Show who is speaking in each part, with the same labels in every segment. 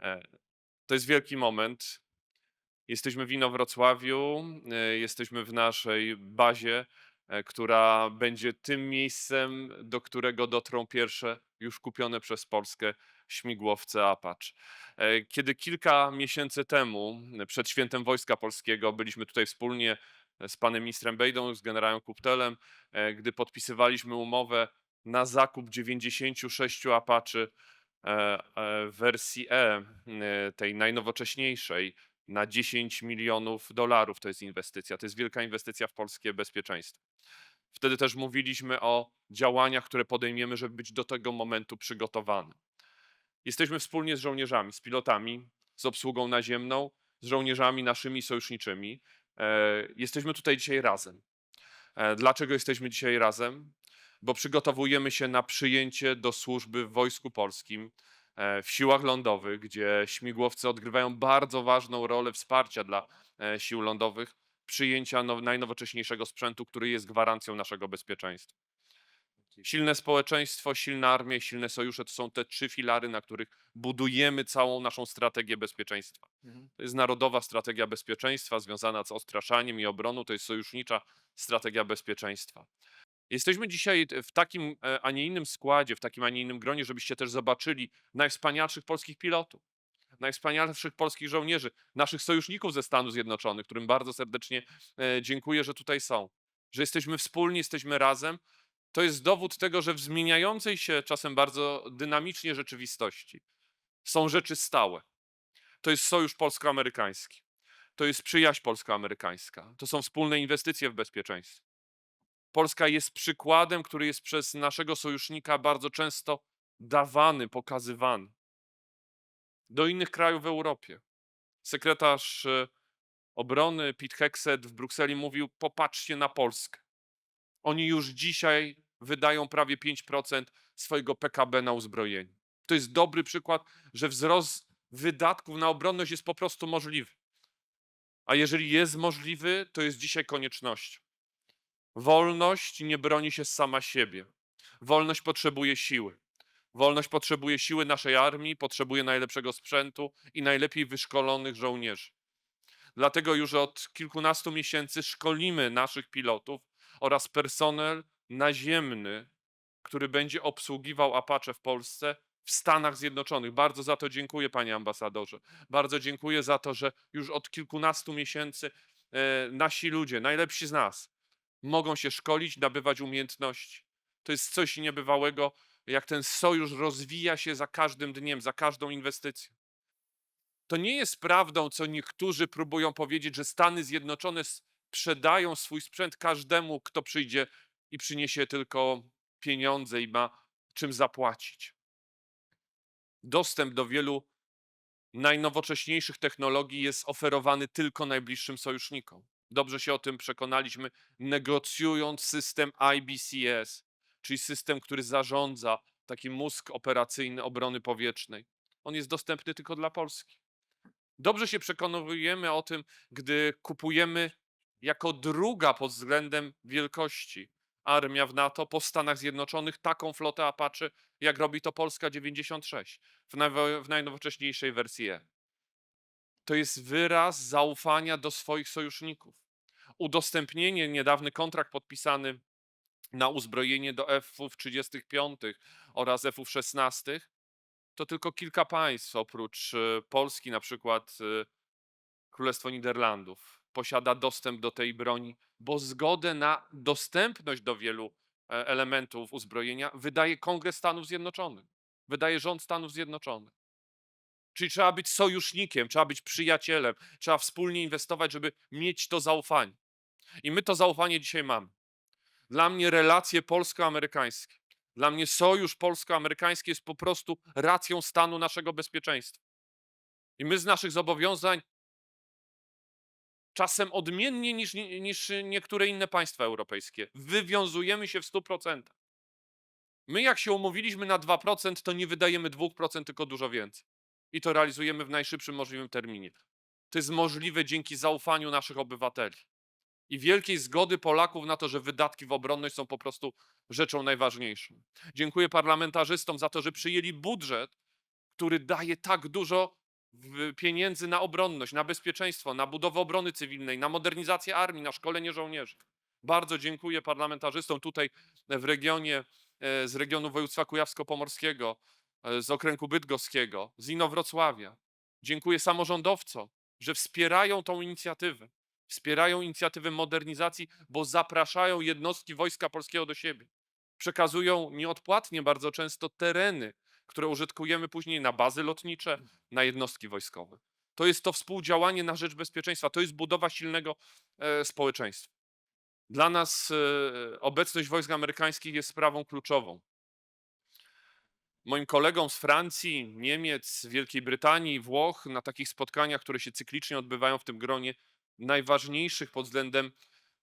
Speaker 1: E, To jest wielki moment. Jesteśmy w Inowrocławiu, e, jesteśmy w naszej bazie, e, która będzie tym miejscem, do którego dotrą pierwsze już kupione przez Polskę śmigłowce Apache. Kiedy kilka miesięcy temu, przed świętem Wojska Polskiego, byliśmy tutaj wspólnie z panem ministrem Bejdą, z generałem Kuptelem, gdy podpisywaliśmy umowę na zakup 96 Apache wersji E, e, tej najnowocześniejszej, na 10 milionów dolarów to jest inwestycja. To jest wielka inwestycja w polskie bezpieczeństwo. Wtedy też mówiliśmy o działaniach, które podejmiemy, żeby być do tego momentu przygotowany. Jesteśmy wspólnie z żołnierzami, z pilotami, z obsługą naziemną, z żołnierzami naszymi sojuszniczymi. E, Jesteśmy tutaj dzisiaj razem. E, Dlaczego jesteśmy dzisiaj razem? Bo przygotowujemy się na przyjęcie do służby w Wojsku Polskim, e, w siłach lądowych, gdzie śmigłowce odgrywają bardzo ważną rolę wsparcia dla e, sił lądowych, przyjęcia now- najnowocześniejszego sprzętu, który jest gwarancją naszego bezpieczeństwa. Silne społeczeństwo, silna armia silne sojusze to są te trzy filary, na których budujemy całą naszą strategię bezpieczeństwa. To jest narodowa strategia bezpieczeństwa związana z odstraszaniem i obroną, to jest sojusznicza strategia bezpieczeństwa. Jesteśmy dzisiaj w takim, e, a nie innym składzie, w takim, a nie innym gronie, żebyście też zobaczyli najwspanialszych polskich pilotów, najwspanialszych polskich żołnierzy, naszych sojuszników ze Stanów Zjednoczonych, którym bardzo serdecznie e, dziękuję, że tutaj są. Że jesteśmy wspólni, jesteśmy razem. To jest dowód tego, że w zmieniającej się czasem bardzo dynamicznie rzeczywistości są rzeczy stałe. To jest sojusz polsko-amerykański. To jest przyjaźń polsko-amerykańska. To są wspólne inwestycje w bezpieczeństwo. Polska jest przykładem, który jest przez naszego sojusznika bardzo często dawany, pokazywany do innych krajów w Europie. Sekretarz e, obrony Pete Hexet w Brukseli mówił: Popatrzcie na Polskę. Oni już dzisiaj wydają prawie 5% swojego PKB na uzbrojenie. To jest dobry przykład, że wzrost wydatków na obronność jest po prostu możliwy. A jeżeli jest możliwy, to jest dzisiaj koniecznością. Wolność nie broni się sama siebie. Wolność potrzebuje siły. Wolność potrzebuje siły naszej armii, potrzebuje najlepszego sprzętu i najlepiej wyszkolonych żołnierzy. Dlatego już od kilkunastu miesięcy szkolimy naszych pilotów oraz personel naziemny, który będzie obsługiwał Apache w Polsce w Stanach Zjednoczonych. Bardzo za to dziękuję, panie ambasadorze. Bardzo dziękuję za to, że już od kilkunastu miesięcy e, nasi ludzie, najlepsi z nas, mogą się szkolić, nabywać umiejętności. To jest coś niebywałego, jak ten sojusz rozwija się za każdym dniem, za każdą inwestycją. To nie jest prawdą, co niektórzy próbują powiedzieć, że Stany Zjednoczone sprzedają swój sprzęt każdemu, kto przyjdzie i przyniesie tylko pieniądze i ma czym zapłacić. Dostęp do wielu najnowocześniejszych technologii jest oferowany tylko najbliższym sojusznikom. Dobrze się o tym przekonaliśmy, negocjując system IBCS, czyli system, który zarządza taki mózg operacyjny obrony powietrznej. On jest dostępny tylko dla Polski. Dobrze się przekonujemy o tym, gdy kupujemy jako druga pod względem wielkości armia w NATO po Stanach Zjednoczonych taką flotę Apache, jak robi to Polska 96 w, najnowocześniejszej wersji E. To jest wyraz zaufania do swoich sojuszników. Udostępnienie, niedawny kontrakt podpisany na uzbrojenie do F-ów 35 oraz F-ów 16 to tylko kilka państw oprócz e, Polski, na przykład e, Królestwo Niderlandów posiada dostęp do tej broni, bo zgodę na dostępność do wielu e, elementów uzbrojenia wydaje Kongres Stanów Zjednoczonych, wydaje rząd Stanów Zjednoczonych. Czyli trzeba być sojusznikiem, trzeba być przyjacielem, trzeba wspólnie inwestować, żeby mieć to zaufanie. I my to zaufanie dzisiaj mamy. Dla mnie relacje polsko-amerykańskie, dla mnie sojusz polsko-amerykański jest po prostu racją stanu naszego bezpieczeństwa. I my z naszych zobowiązań, czasem odmiennie niż, niż niektóre inne państwa europejskie, wywiązujemy się w 100%. My, jak się umówiliśmy na 2%, to nie wydajemy 2%, tylko dużo więcej. I to realizujemy w najszybszym możliwym terminie. To jest możliwe dzięki zaufaniu naszych obywateli i wielkiej zgody Polaków na to, że wydatki w obronność są po prostu rzeczą najważniejszą. Dziękuję parlamentarzystom za to, że przyjęli budżet, który daje tak dużo pieniędzy na obronność, na bezpieczeństwo, na budowę obrony cywilnej, na modernizację armii, na szkolenie żołnierzy. Bardzo dziękuję parlamentarzystom tutaj w regionie, e, z regionu województwa kujawsko-pomorskiego, z okręgu bydgoskiego, z Inowrocławia. Dziękuję samorządowcom, że wspierają tą inicjatywę. Wspierają inicjatywę modernizacji, bo zapraszają jednostki Wojska Polskiego do siebie. Przekazują nieodpłatnie bardzo często tereny, które użytkujemy później na bazy lotnicze, na jednostki wojskowe. To jest to współdziałanie na rzecz bezpieczeństwa, to jest budowa silnego e, społeczeństwa. Dla nas e, obecność wojsk amerykańskich jest sprawą kluczową. Moim kolegom z Francji, Niemiec, Wielkiej Brytanii, Włoch na takich spotkaniach, które się cyklicznie odbywają w tym gronie, najważniejszych pod względem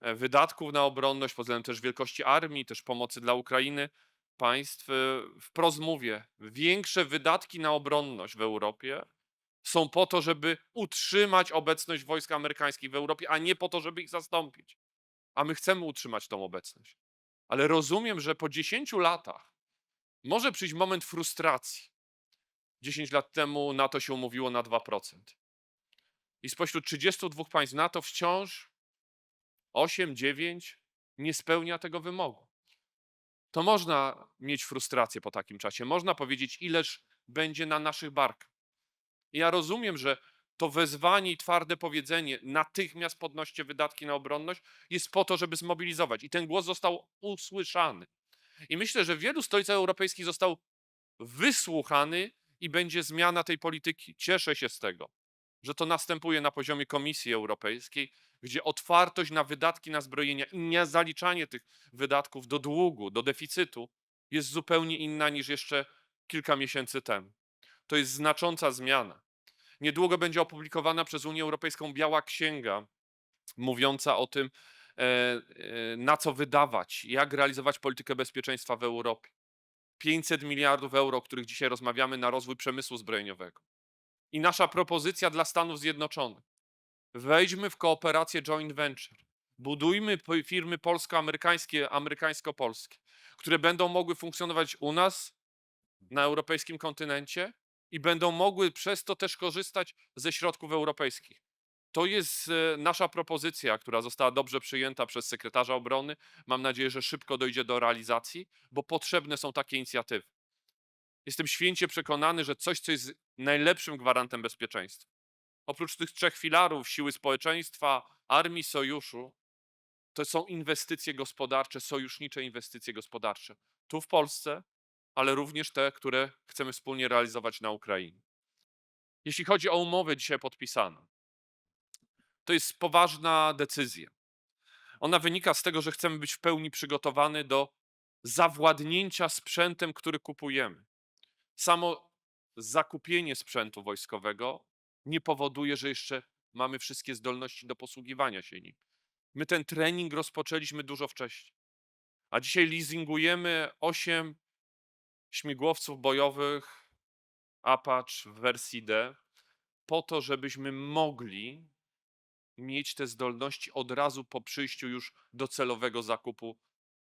Speaker 1: e, wydatków na obronność, pod względem też wielkości armii, też pomocy dla Ukrainy, państw, e, wprost mówię, większe wydatki na obronność w Europie są po to, żeby utrzymać obecność wojsk amerykańskich w Europie, a nie po to, żeby ich zastąpić. A my chcemy utrzymać tą obecność. Ale rozumiem, że po 10 latach może przyjść moment frustracji. 10 lat temu NATO się umówiło na 2%. I spośród 32 państw NATO wciąż 8, 9 nie spełnia tego wymogu. To można mieć frustrację po takim czasie. Można powiedzieć, ileż będzie na naszych barkach. Ja rozumiem, że to wezwanie i twarde powiedzenie, natychmiast podnoście wydatki na obronność, jest po to, żeby zmobilizować. I ten głos został usłyszany. I myślę, że wielu stolicach europejskich został wysłuchany i będzie zmiana tej polityki. Cieszę się z tego, że to następuje na poziomie Komisji Europejskiej, gdzie otwartość na wydatki na zbrojenia i nie zaliczanie tych wydatków do długu, do deficytu jest zupełnie inna niż jeszcze kilka miesięcy temu. To jest znacząca zmiana. Niedługo będzie opublikowana przez Unię Europejską Biała Księga, mówiąca o tym, na co wydawać, jak realizować politykę bezpieczeństwa w Europie. 500 miliardów euro, o których dzisiaj rozmawiamy, na rozwój przemysłu zbrojeniowego. I nasza propozycja dla Stanów Zjednoczonych. Wejdźmy w kooperację joint venture. Budujmy firmy polsko-amerykańskie, amerykańsko-polskie, które będą mogły funkcjonować u nas, na europejskim kontynencie i będą mogły przez to też korzystać ze środków europejskich. To jest e, nasza propozycja, która została dobrze przyjęta przez sekretarza obrony. Mam nadzieję, że szybko dojdzie do realizacji, bo potrzebne są takie inicjatywy. Jestem święcie przekonany, że coś, co jest najlepszym gwarantem bezpieczeństwa, oprócz tych trzech filarów siły społeczeństwa, armii, sojuszu, to są inwestycje gospodarcze, sojusznicze inwestycje gospodarcze. Tu w Polsce, ale również te, które chcemy wspólnie realizować na Ukrainie. Jeśli chodzi o umowę dzisiaj podpisaną, to jest poważna decyzja. Ona wynika z tego, że chcemy być w pełni przygotowani do zawładnięcia sprzętem, który kupujemy. Samo zakupienie sprzętu wojskowego nie powoduje, że jeszcze mamy wszystkie zdolności do posługiwania się nim. My ten trening rozpoczęliśmy dużo wcześniej. A dzisiaj leasingujemy 8 śmigłowców bojowych Apache w wersji D po to, żebyśmy mogli mieć te zdolności od razu po przyjściu już do celowego zakupu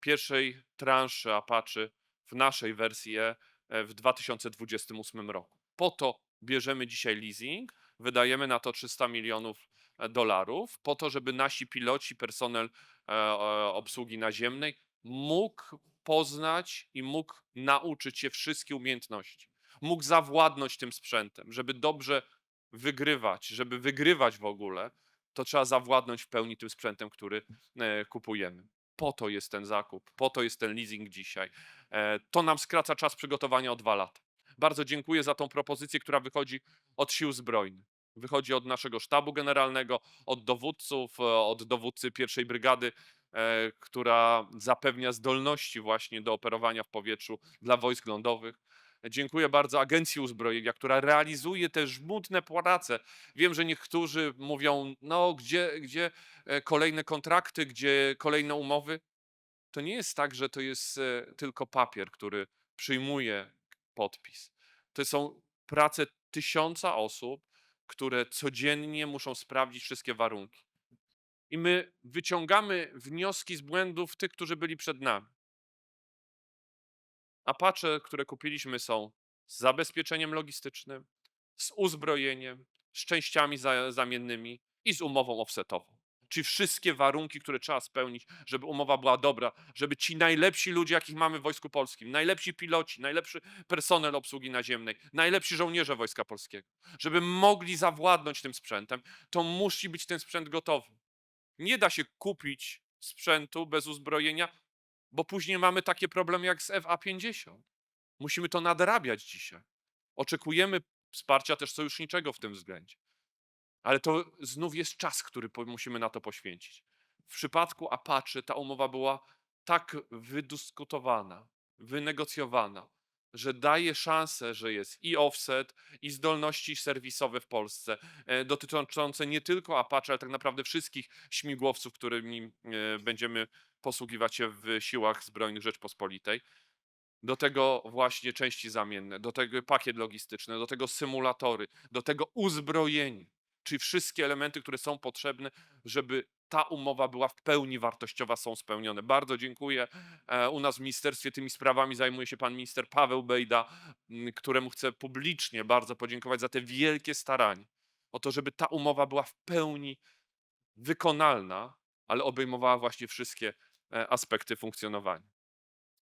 Speaker 1: pierwszej transzy Apache w naszej wersji E e, w 2028 roku. Po to bierzemy dzisiaj leasing, wydajemy na to 300 milionów e, dolarów, po to, żeby nasi piloci, personel e, obsługi naziemnej mógł poznać i mógł nauczyć się wszystkie umiejętności. Mógł zawładnąć tym sprzętem, żeby dobrze wygrywać, żeby wygrywać w ogóle, to trzeba zawładnąć w pełni tym sprzętem, który e, kupujemy. Po to jest ten zakup, po to jest ten leasing dzisiaj. E, To nam skraca czas przygotowania o dwa lata. Bardzo dziękuję za tą propozycję, która wychodzi od sił zbrojnych. Wychodzi od naszego sztabu generalnego, od dowódców, e, od dowódcy pierwszej brygady, która zapewnia zdolności właśnie do operowania w powietrzu dla wojsk lądowych. Dziękuję bardzo Agencji Uzbrojenia, która realizuje te żmudne prace. Wiem, że niektórzy mówią, no gdzie, gdzie e, kolejne kontrakty, gdzie kolejne umowy. To nie jest tak, że to jest e, tylko papier, który przyjmuje podpis. To są prace tysiąca osób, które codziennie muszą sprawdzić wszystkie warunki. I my wyciągamy wnioski z błędów tych, którzy byli przed nami. Apache, które kupiliśmy, są z zabezpieczeniem logistycznym, z uzbrojeniem, z częściami za zamiennymi i z umową offsetową. Czyli wszystkie warunki, które trzeba spełnić, żeby umowa była dobra, żeby ci najlepsi ludzie, jakich mamy w Wojsku Polskim, najlepsi piloci, najlepszy personel obsługi naziemnej, najlepsi żołnierze Wojska Polskiego, żeby mogli zawładnąć tym sprzętem, to musi być ten sprzęt gotowy. Nie da się kupić sprzętu bez uzbrojenia, bo później mamy takie problemy jak z FA-50. Musimy to nadrabiać dzisiaj. Oczekujemy wsparcia też sojuszniczego w tym względzie. Ale to znów jest czas, który musimy na to poświęcić. W przypadku Apache ta umowa była tak wydyskutowana, wynegocjowana, że daje szansę, że jest i offset, i zdolności serwisowe w Polsce, e, dotyczące nie tylko Apache, ale tak naprawdę wszystkich śmigłowców, którymi e, będziemy posługiwać się w siłach zbrojnych Rzeczpospolitej. Do tego właśnie części zamienne, do tego pakiet logistyczny, do tego symulatory, do tego uzbrojenie, czyli wszystkie elementy, które są potrzebne, żeby ta umowa była w pełni wartościowa, są spełnione. Bardzo dziękuję. E, U nas w ministerstwie tymi sprawami zajmuje się pan minister Paweł Bejda, któremu chcę publicznie bardzo podziękować za te wielkie starania o to, żeby ta umowa była w pełni wykonalna, ale obejmowała właśnie wszystkie e, aspekty funkcjonowania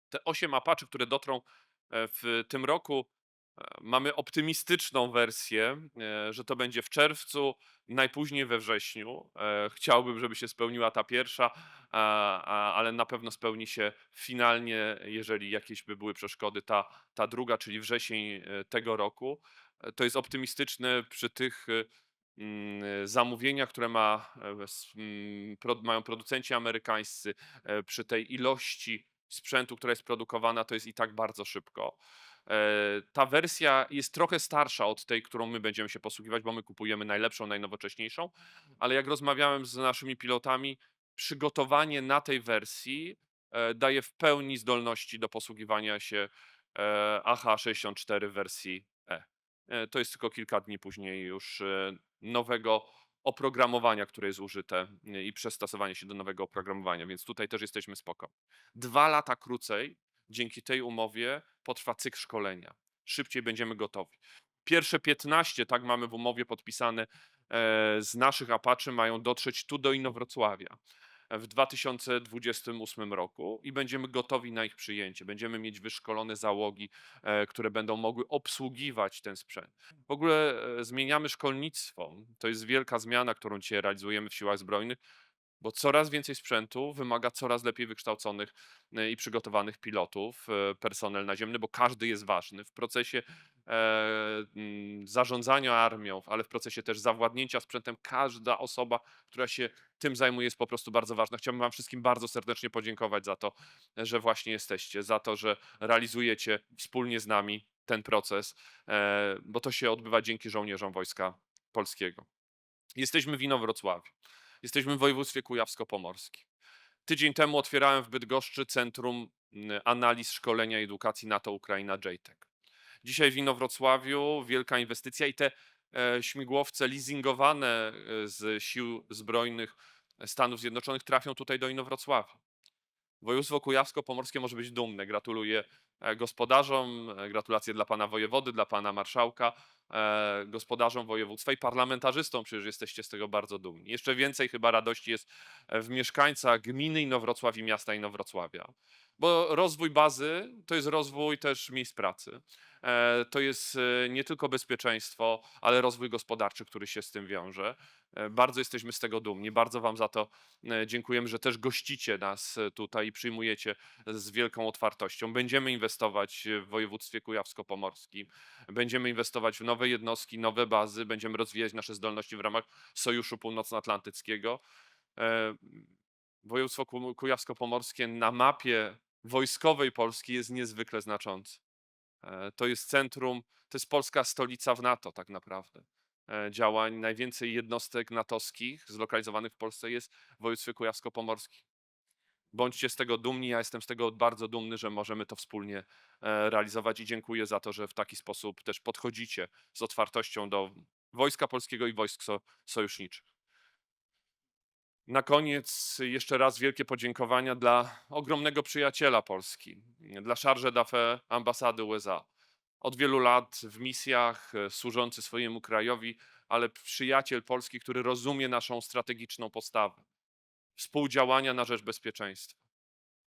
Speaker 1: te 8 Apache, które dotrą e, w tym roku, mamy optymistyczną wersję, e, że to będzie w czerwcu, najpóźniej we wrześniu. E, Chciałbym, żeby się spełniła ta pierwsza, ale na pewno spełni się finalnie, jeżeli jakieś by były przeszkody, ta, ta druga, czyli wrzesień e, tego roku. To jest optymistyczne przy tych mm, zamówieniach, które ma, mm, mają producenci amerykańscy, przy tej ilości sprzętu, która jest produkowana, to jest i tak bardzo szybko. E, Ta wersja jest trochę starsza od tej, którą my będziemy się posługiwać, bo my kupujemy najlepszą, najnowocześniejszą, ale jak rozmawiałem z naszymi pilotami, przygotowanie na tej wersji e, daje w pełni zdolności do posługiwania się e, AH-64 w wersji E. To jest tylko kilka dni później już nowego oprogramowania, które jest użyte i przestasowanie się do nowego oprogramowania, więc tutaj też jesteśmy spoko. Dwa lata krócej dzięki tej umowie potrwa cykl szkolenia. Szybciej będziemy gotowi. Pierwsze 15, tak mamy w umowie podpisane, e, z naszych Apaczy mają dotrzeć tu do Inowrocławia w 2028 roku i będziemy gotowi na ich przyjęcie. Będziemy mieć wyszkolone załogi, e, które będą mogły obsługiwać ten sprzęt. W ogóle e, zmieniamy szkolnictwo. To jest wielka zmiana, którą dzisiaj realizujemy w siłach zbrojnych, bo coraz więcej sprzętu wymaga coraz lepiej wykształconych e, i przygotowanych pilotów, e, personel naziemny, bo każdy jest ważny w procesie e, mm, zarządzania armią, ale w procesie też zawładnięcia sprzętem. Każda osoba, która się tym zajmuje, jest po prostu bardzo ważna. Chciałbym Wam wszystkim bardzo serdecznie podziękować za to, że właśnie jesteście, za to, że realizujecie wspólnie z nami ten proces, bo to się odbywa dzięki żołnierzom Wojska Polskiego. Jesteśmy w Inowrocławiu. Jesteśmy w województwie kujawsko-pomorskim. Tydzień temu otwierałem w Bydgoszczy Centrum Analiz Szkolenia i Edukacji NATO Ukraina JTEC. Dzisiaj w Inowrocławiu wielka inwestycja i te e, śmigłowce leasingowane e, z sił zbrojnych Stanów Zjednoczonych trafią tutaj do Inowrocławia. Województwo kujawsko-pomorskie może być dumne. Gratuluję e, gospodarzom, e, gratulacje dla pana wojewody, dla pana marszałka, e, gospodarzom województwa i parlamentarzystom, przecież jesteście z tego bardzo dumni. Jeszcze więcej chyba radości jest w mieszkańcach gminy Inowrocław i miasta Inowrocławia. Bo rozwój bazy to jest rozwój też miejsc pracy. E, To jest e, nie tylko bezpieczeństwo, ale rozwój gospodarczy, który się z tym wiąże. E, Bardzo jesteśmy z tego dumni. Bardzo Wam za to dziękujemy, że też gościcie nas tutaj i przyjmujecie z wielką otwartością. Będziemy inwestować w województwie kujawsko-pomorskim, będziemy inwestować w nowe jednostki, nowe bazy, będziemy rozwijać nasze zdolności w ramach Sojuszu Północnoatlantyckiego. Województwo Ku- kujawsko-pomorskie na mapie wojskowej Polski jest niezwykle znaczące. E, To jest centrum, to jest polska stolica w NATO tak naprawdę. e, Działań, najwięcej jednostek natowskich zlokalizowanych w Polsce jest w województwie kujawsko-pomorskim. Bądźcie z tego dumni, ja jestem z tego bardzo dumny, że możemy to wspólnie e, realizować i dziękuję za to, że w taki sposób też podchodzicie z otwartością do Wojska Polskiego i wojsk so, sojuszniczych. Na koniec jeszcze raz wielkie podziękowania dla ogromnego przyjaciela Polski, dla Charge d'Affaires ambasady USA, od wielu lat w misjach, e, służący swojemu krajowi, ale przyjaciel Polski, który rozumie naszą strategiczną postawę. Współdziałania na rzecz bezpieczeństwa.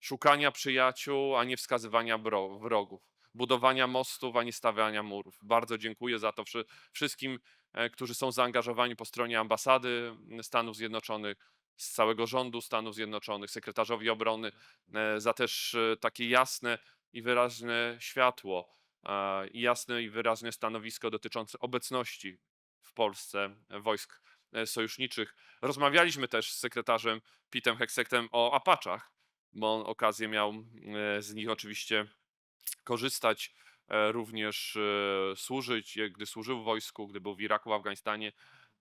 Speaker 1: Szukania przyjaciół, a nie wskazywania wrogów. Budowania mostów, a nie stawiania murów. Bardzo dziękuję za to wszy- wszystkim, e, którzy są zaangażowani po stronie ambasady Stanów Zjednoczonych, z całego rządu Stanów Zjednoczonych, sekretarzowi obrony, e, za też e, takie jasne i wyraźne światło i jasne i wyraźne stanowisko dotyczące obecności w Polsce wojsk e, sojuszniczych. Rozmawialiśmy też z sekretarzem Pitem Heksektem o Apaczach, bo on okazję miał z nich oczywiście korzystać, również służyć, gdy służył w wojsku, gdy był w Iraku, w Afganistanie.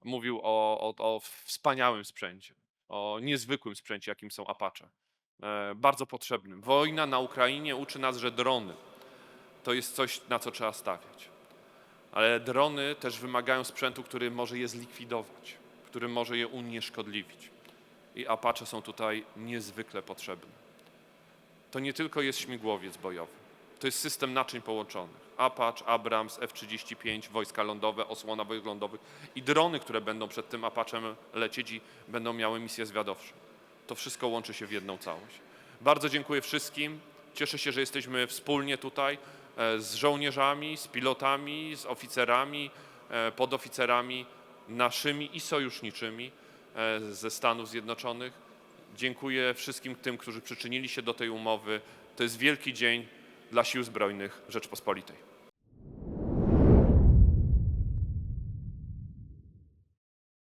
Speaker 1: Mówił o, o, o wspaniałym sprzęcie, o niezwykłym sprzęcie, jakim są Apache. E, Bardzo potrzebnym. Wojna na Ukrainie uczy nas, że drony to jest coś, na co trzeba stawiać. Ale drony też wymagają sprzętu, który może je zlikwidować, który może je unieszkodliwić. I Apache są tutaj niezwykle potrzebne. To nie tylko jest śmigłowiec bojowy, to jest system naczyń połączonych. Apache, Abrams, F-35, wojska lądowe, osłona wojsk lądowych i drony, które będą przed tym Apachem lecieć i będą miały misje zwiadowcze. To wszystko łączy się w jedną całość. Bardzo dziękuję wszystkim. Cieszę się, że jesteśmy wspólnie tutaj e, z żołnierzami, z pilotami, z oficerami, e, podoficerami naszymi i sojuszniczymi e, ze Stanów Zjednoczonych. Dziękuję wszystkim tym, którzy przyczynili się do tej umowy. To jest wielki dzień dla Sił Zbrojnych Rzeczpospolitej.